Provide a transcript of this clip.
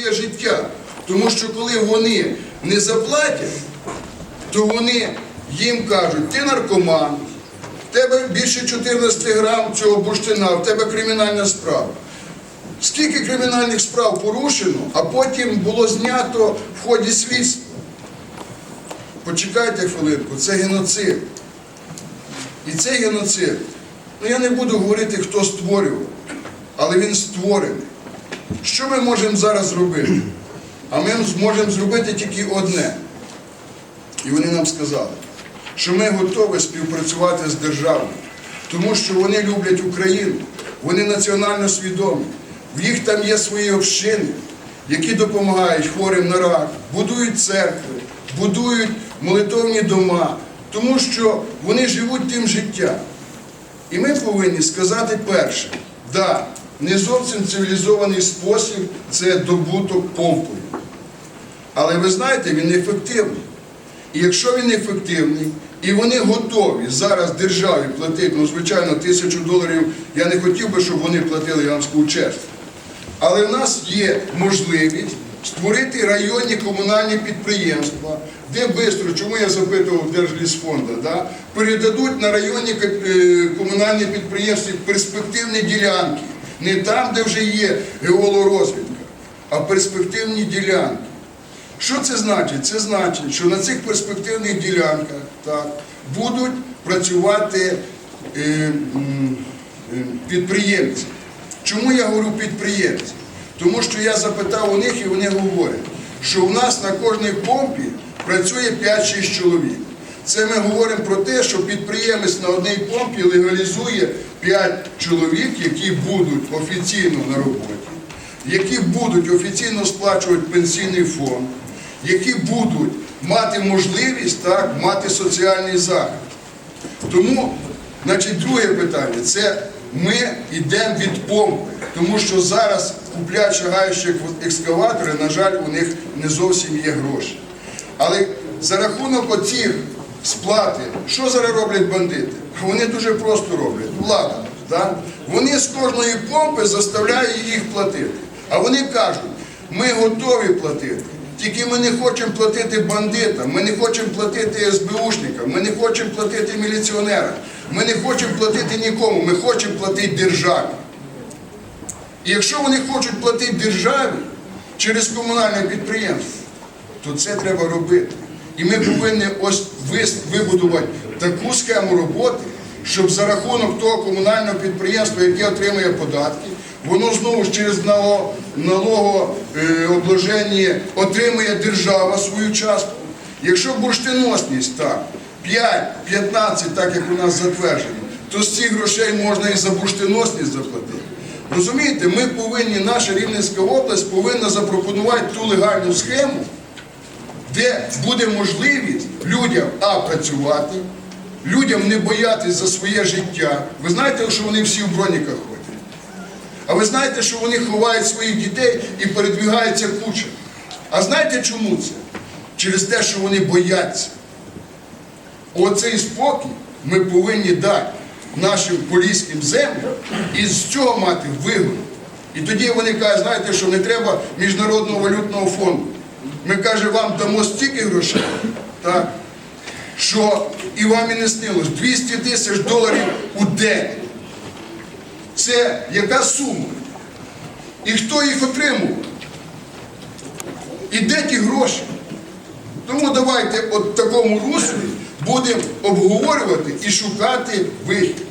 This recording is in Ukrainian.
своє життя. Тому що коли вони не заплатять, то вони їм кажуть, ти наркоман, в тебе більше 14 грам цього бурштина, в тебе кримінальна справа. Скільки кримінальних справ порушено, а потім було знято в ході слідства. Почекайте хвилинку, це геноцид. І цей геноцид, ну я не буду говорити, хто створював, але він створений. Що ми можемо зараз зробити? А ми зможемо зробити тільки одне. І вони нам сказали, що ми готові співпрацювати з державою, тому що вони люблять Україну, вони національно свідомі. В їх там є свої общини, які допомагають хворим на рак, будують церкви, будують молитовні дома, тому що вони живуть тим життям. І ми повинні сказати перше, да, не зовсім цивілізований спосіб це добуток помпою. Але ви знаєте, він ефективний. І якщо він ефективний, і вони готові зараз державі платити, ну, звичайно, тисячу доларів, я не хотів би, щоб вони платили, я вам скажу чесно. Але в нас є можливість створити районні комунальні підприємства, де швидко, чому я запитував Держлісфонда, да, передадуть на районні е, комунальні підприємства перспективні ділянки. Не там, де вже є геологорозвідка, а перспективні ділянки. Що це значить? Це значить, що на цих перспективних ділянках так, будуть працювати е, е, підприємці. Чому я говорю підприємці? Тому що я запитав у них і вони говорять, що у нас на кожній помпі працює 5-6 чоловік. Це ми говоримо про те, що підприємець на одній помпі легалізує 5 чоловік, які будуть офіційно на роботі, які будуть офіційно сплачувати пенсійний фонд, які будуть мати можливість так, мати соціальний захист. Тому, значить, друге питання це ми йдемо від помпи, тому що зараз куплять шагаючі екскаватори, на жаль, у них не зовсім є гроші. Але за рахунок оцих сплати, що зараз роблять бандити? Вони дуже просто роблять. Влада. Да? Вони з кожної помпи заставляють їх платити. А вони кажуть, ми готові платити. Тільки ми не хочемо платити бандитам, ми не хочемо платити СБУшникам, ми не хочемо платити міліціонерам, ми не хочемо платити нікому, ми хочемо платити державі. І якщо вони хочуть платити державі через комунальне підприємство, то це треба робити. І ми повинні ось вибудувати таку схему роботи, щоб за рахунок того комунального підприємства, яке отримує податки, воно знову ж через нало- налогообложення отримує держава свою частку. Якщо бурштиносність так, 5-15, так як у нас затверджено, то з цих грошей можна і за бурштиносність заплатити. Розумієте, ми повинні, наша Рівненська область повинна запропонувати ту легальну схему, де буде можливість людям а працювати, людям не боятись за своє життя. Ви знаєте, що вони всі в броніках ходять. А ви знаєте, що вони ховають своїх дітей і передвігаються куча. А знаєте чому це? Через те, що вони бояться. Оцей спокій ми повинні дати нашим поліським землям і з цього мати вигоду. І тоді вони кажуть, знаєте, що не треба Міжнародного валютного фонду. Ми каже, вам дамо стільки грошей, так, що і вам і не снилось 200 тисяч доларів у день. Це яка сума? І хто їх отримував? І де ті гроші? Тому давайте от в такому руслі будемо обговорювати і шукати вихід.